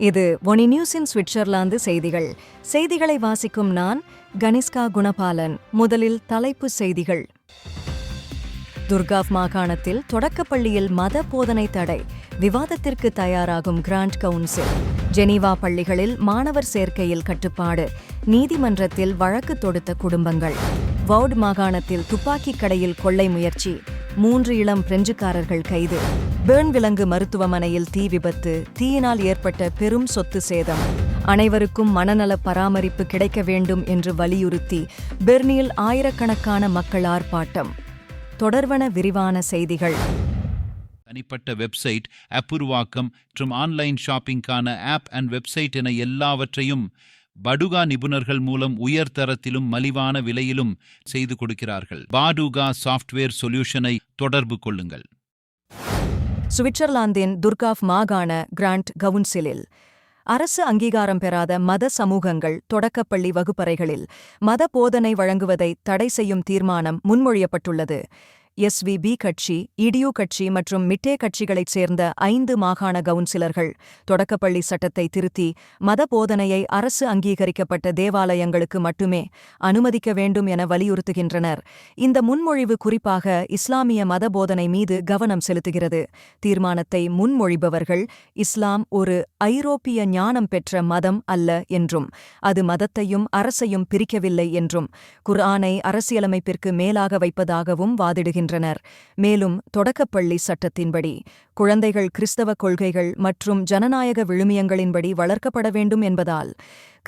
இது ஒனி நியூஸின் சுவிட்சர்லாந்து செய்திகள். செய்திகளை வாசிக்கும் நான் கனிஷ்கா குணபாலன். முதலில் தலைப்புச் செய்திகள். துர்காவ் மாகாணத்தில் தொடக்கப்பள்ளியில் மத போதனை தடை. விவாதத்திற்கு தயாராகும் கிராண்ட் கவுன்சில். ஜெனீவா பள்ளிகளில் மாணவர் சேர்க்கையில் கட்டுப்பாடு. நீதிமன்றத்தில் வழக்கு தொடுத்த குடும்பங்கள். வவுட் மாகாணத்தில் துப்பாக்கிக் கடையில் கொள்ளை முயற்சி. மூன்று இளம் பிரெஞ்சுக்காரர்கள் கைது. பேர்ன் விலங்கு மருத்துவமனையில் தீ விபத்து தீயினால் ஏற்பட்ட பெரும் சொத்து சேதம். அனைவருக்கும் மனநல பராமரிப்பு கிடைக்க வேண்டும் என்று வலியுறுத்தி பெர்னியில் ஆயிரக்கணக்கான மக்கள் ஆர்ப்பாட்டம். தொடர்வன விரிவான செய்திகள். தனிப்பட்ட வெப்சைட் அப்புருவாக்கம் மற்றும் ஆன்லைன் ஷாப்பிங்கான ஆப் அண்ட் வெப்சைட் என எல்லாவற்றையும் படுகா நிபுணர்கள் மூலம் உயர் தரத்திலும் மலிவான விலையிலும் செய்து கொடுக்கிறார்கள். பாடுகா சாஃப்ட்வேர் சொல்யூஷனை தொடர்பு கொள்ளுங்கள். சுவிட்சர்லாந்தின் துர்காஃப் மாகாண கிராண்ட் கவுன்சிலில் அரசு அங்கீகாரம் பெறாத மத சமூகங்கள் தொடக்கப்பள்ளி வகுப்பறைகளில் மத போதனை வழங்குவதை தடை செய்யும் தீர்மானம் முன்மொழியப்பட்டுள்ளது. எஸ்விபி கட்சி இடியு கட்சி மற்றும் மிட்டே கட்சிகளைச் சேர்ந்த ஐந்து மாகாண கவுன்சிலர்கள் தொடக்கப்பள்ளி சட்டத்தை திருத்தி மத போதனையை அரசு அங்கீகரிக்கப்பட்ட தேவாலயங்களுக்கு மட்டுமே அனுமதிக்க வேண்டும் என வலியுறுத்துகின்றனர். இந்த முன்மொழிவு குறிப்பாக இஸ்லாமிய மத போதனை மீது கவனம் செலுத்துகிறது. தீர்மானத்தை முன்மொழிபவர்கள் இஸ்லாம் ஒரு ஐரோப்பிய ஞானம் பெற்ற மதம் அல்ல என்றும் அது மதத்தையும் அரசையும் பிரிக்கவில்லை என்றும் குர்ஆனை அரசியலமைப்பிற்கு மேலாக வைப்பதாகவும் வாதிடுகின்றனர். மேலும் தொடக்கப்பள்ளி சட்டத்தின்படி குழந்தைகள் கிறிஸ்தவ கொள்கைகள் மற்றும் ஜனநாயக விழுமியங்களின்படி வளர்க்கப்பட வேண்டும் என்பதால்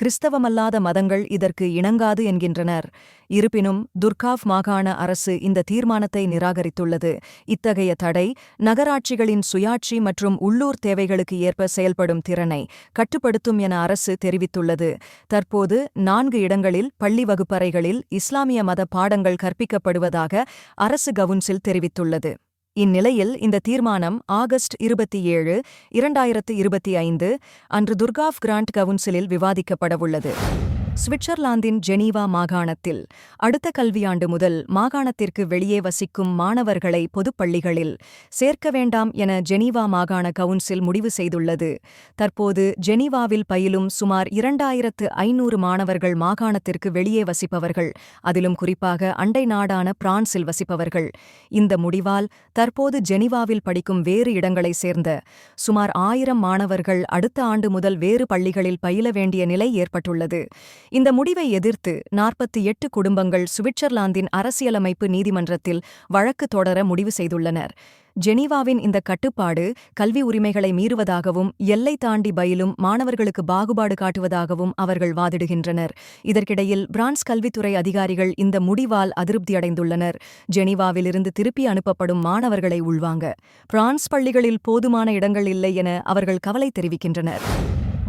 கிறிஸ்தவமல்லாத மதங்கள் இதற்கு இணங்காது என்கின்றனர். இருப்பினும் துர்காவ் மாகாண அரசு இந்த தீர்மானத்தை நிராகரித்துள்ளது. இத்தகைய தடை நகராட்சிகளின் சுயாட்சி மற்றும் உள்ளூர் தேவைகளுக்கு ஏற்ப செயல்படும் திறனை கட்டுப்படுத்தும் என அரசு தெரிவித்துள்ளது. தற்போது நான்கு இடங்களில் பள்ளி வகுப்பறைகளில் இஸ்லாமிய மத பாடங்கள் கற்பிக்கப்படுவதாக அரசு கவுன்சில் தெரிவித்துள்ளது. இந்நிலையில் இந்த தீர்மானம் ஆகஸ்ட் இருபத்தி ஏழு இரண்டாயிரத்து இருபத்தி ஐந்து அன்று துர்காவ் கிராண்ட் கவுன்சிலில் விவாதிக்கப்படவுள்ளது. சுவிட்சர்லாந்தின் ஜெனீவா மாகாணத்தில் அடுத்த கல்வியாண்டு முதல் மாகாணத்திற்கு வெளியே வசிக்கும் மாணவர்களை பொதுப்பள்ளிகளில் சேர்க்க வேண்டாம் என ஜெனீவா மாகாண கவுன்சில் முடிவு செய்துள்ளது. தற்போது ஜெனீவாவில் பயிலும் சுமார் இரண்டாயிரத்து ஐநூறு மாணவர்கள் மாகாணத்திற்கு வெளியே வசிப்பவர்கள் அதிலும் குறிப்பாக அண்டை நாடான பிரான்சில் வசிப்பவர்கள். இந்த முடிவால் தற்போது ஜெனீவாவில் படிக்கும் வேறு இடங்களைச் சேர்ந்த சுமார் ஆயிரம் மாணவர்கள் அடுத்த ஆண்டு முதல் வேறு பள்ளிகளில் பயில வேண்டிய நிலை ஏற்பட்டுள்ளது. இந்த முடிவை எதிர்த்து நாற்பத்தி எட்டு குடும்பங்கள் சுவிட்சர்லாந்தின் அரசியலமைப்பு நீதிமன்றத்தில் வழக்கு தொடர முடிவு செய்துள்ளனர். ஜெனீவாவின் இந்த கட்டுப்பாடு கல்வி உரிமைகளை மீறுவதாகவும் எல்லை தாண்டி பயிலும் மாணவர்களுக்கு பாகுபாடு காட்டுவதாகவும் அவர்கள் வாதிடுகின்றனர். இதற்கிடையில் பிரான்ஸ் கல்வித்துறை அதிகாரிகள் இந்த முடிவால் அதிருப்தியடைந்துள்ளனர் ஜெனீவாவிலிருந்து திருப்பி அனுப்பப்படும் மாணவர்களை உள்வாங்க. பிரான்ஸ் பள்ளிகளில் போதுமான இடங்கள் இல்லை என அவர்கள் கவலை தெரிவிக்கின்றனர்.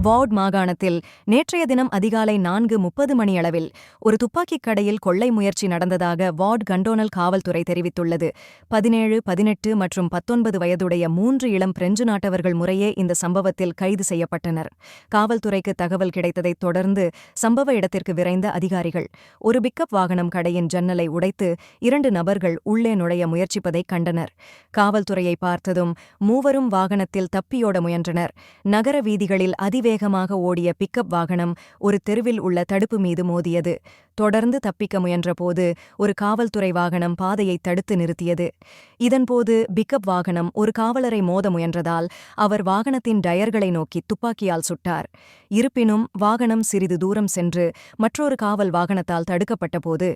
வார்ட் மாகாணத்தில் நேற்றைய தினம் அதிகாலை நான்கு முப்பது மணியளவில் ஒரு துப்பாக்கிக் கடையில் கொள்ளை முயற்சி நடந்ததாக வார்ட் கண்டோனல் காவல்துறை தெரிவித்துள்ளது. பதினேழு பதினெட்டு மற்றும் பத்தொன்பது வயதுடைய மூன்று இளம் பிரெஞ்சு நாட்டவர்கள் முறையே இந்த சம்பவத்தில் கைது செய்யப்பட்டனர். காவல்துறைக்கு தகவல் கிடைத்ததைத் தொடர்ந்து சம்பவ இடத்திற்கு விரைந்த அதிகாரிகள் ஒரு பிக்கப் வாகனம் கடையின் ஜன்னலை உடைத்து இரண்டு நபர்கள் உள்ளே நுழைய முயற்சிப்பதைக் கண்டனர். காவல்துறையை பார்த்ததும் மூவரும் வாகனத்தில் தப்பியோட முயன்றனர். நகர வீதிகளில் அதிவேக அதிவேகமாக ஓடிய பிக்கப் வாகனம் ஒரு தெருவில் உள்ள தடுப்பு மீது மோதியது. தொடர்ந்து தப்பிக்க முயன்றபோது ஒரு காவல்துறை வாகனம் பாதையை தடுத்து நிறுத்தியது. இதன்போது பிக்கப் வாகனம் ஒரு காவலரை மோத முயன்றதால் அவர் வாகனத்தின் டயர்களை நோக்கி துப்பாக்கியால் சுட்டார். இருப்பினும் வாகனம் சிறிது தூரம் சென்று மற்றொரு காவல் வாகனத்தால் தடுக்கப்பட்டபோது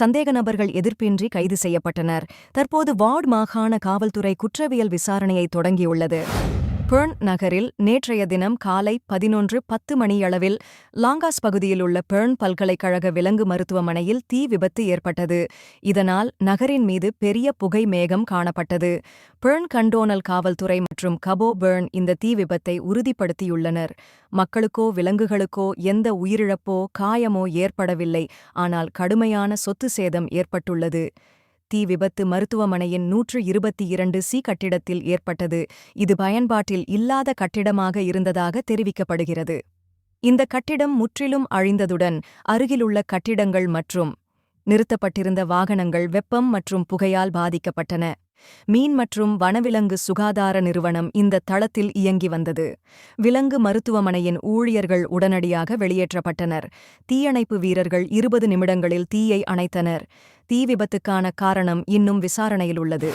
சந்தேக நபர்கள் எதிர்ப்பின்றி கைது செய்யப்பட்டனர். தற்போது வார்டு மாகாண காவல்துறை குற்றவியல் விசாரணையை தொடங்கியுள்ளது. பெர்ன் நகரில் நேற்றைய தினம் காலை பதினொன்று பத்து மணியளவில் லாங்காஸ் பகுதியில் உள்ள பெர்ன் பல்கலைக்கழக விலங்கு மருத்துவமனையில் தீ விபத்து ஏற்பட்டது. இதனால் நகரின் மீது பெரிய புகை மேகம் காணப்பட்டது. பெர்ன் கண்டோனல் காவல்துறை மற்றும் கபோ பெர்ன் இந்த தீ விபத்தை உறுதிப்படுத்தியுள்ளனர். மக்களுக்கோ விலங்குகளுக்கோ எந்த உயிரிழப்போ காயமோ ஏற்படவில்லை. ஆனால் கடுமையான சொத்து சேதம் ஏற்பட்டுள்ளது. தீ விபத்து மருத்துவமனையின் நூற்று இருபத்தி இரண்டு சி கட்டிடத்தில் ஏற்பட்டது. இது பயன்பாட்டில் இல்லாத கட்டிடமாக இருந்ததாக தெரிவிக்கப்படுகிறது. இந்த கட்டிடம் முற்றிலும் அழிந்ததுடன் அருகிலுள்ள கட்டிடங்கள் மற்றும் நிறுத்தப்பட்டிருந்த வாகனங்கள் வெப்பம் மற்றும் புகையால் பாதிக்கப்பட்டன. மீன் மற்றும் வனவிலங்கு சுகாதார நிறுவனம் இந்த தளத்தில் இயங்கி வந்தது. விலங்கு மருத்துவமனையின் ஊழியர்கள் உடனடியாக வெளியேற்றப்பட்டனர். தீயணைப்பு வீரர்கள் இருபது நிமிடங்களில் தீயை அணைத்தனர். தீ விபத்துக்கான காரணம் இன்னும் விசாரணையில் உள்ளது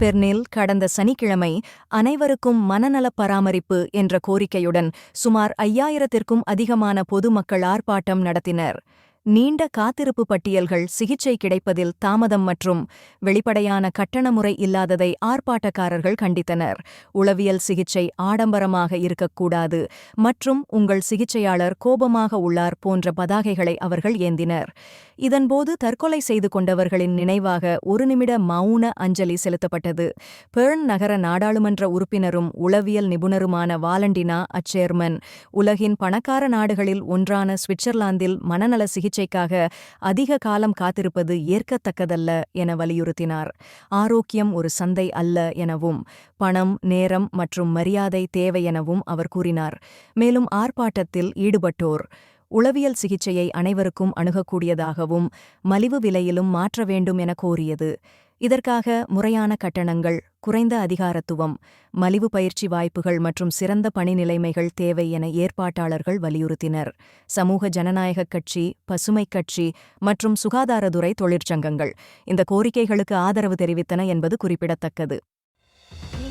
பெர்னில் கடந்த சனிக்கிழமை அனைவருக்கும் மனநலப் பராமரிப்பு என்ற கோரிக்கையுடன் சுமார் ஐயாயிரத்திற்கும் அதிகமான பொதுமக்கள் ஆர்ப்பாட்டம் நடத்தினர். நீண்ட காத்திருப்பு பட்டியல்கள் சிகிச்சை கிடைப்பதில் தாமதம் மற்றும் வெளிப்படையான கட்டண முறை இல்லாததை ஆர்ப்பாட்டக்காரர்கள் கண்டித்தனர். உளவியல் சிகிச்சை ஆடம்பரமாக இருக்கக்கூடாது மற்றும் உங்கள் சிகிச்சையாளர் கோபமாக உள்ளார் போன்ற பதாகைகளை அவர்கள் ஏந்தினர். இதன்போது தற்கொலை செய்து கொண்டவர்களின் நினைவாக ஒரு நிமிட மௌன அஞ்சலி செலுத்தப்பட்டது. பெர்ன் நகர நாடாளுமன்ற உறுப்பினரும் உளவியல் நிபுணருமான வாலண்டினா அச்சேர்மன் உலகின் பணக்கார நாடுகளில் ஒன்றான சுவிட்சர்லாந்தில் மனநல சிகிச்சைக்காக அதிக காலம் காத்திருப்பது ஏற்கத்தக்கதல்ல என வலியுறுத்தினார். ஆரோக்கியம் ஒரு சந்தை அல்ல எனவும் பணம் நேரம் மற்றும் மரியாதை தேவை எனவும் அவர் கூறினார். மேலும் ஆர்ப்பாட்டத்தில் ஈடுபட்டோர் உளவியல் சிகிச்சையை அனைவருக்கும் அணுகக்கூடியதாகவும் மலிவு விலையிலும் மாற்ற வேண்டும் என கோரியது. இதற்காக முறையான கட்டணங்கள் குறைந்த அதிகாரத்துவம் மலிவு பயிற்சி வாய்ப்புகள் மற்றும் சிறந்த பணி நிலைமைகள் தேவை என ஏற்பாட்டாளர்கள் வலியுறுத்தினர். சமூக ஜனநாயகக் கட்சி பசுமைக் கட்சி மற்றும் சுகாதாரத்துறை தொழிற்சங்கங்கள் இந்த கோரிக்கைகளுக்கு ஆதரவு தெரிவித்தன என்பது குறிப்பிடத்தக்கது.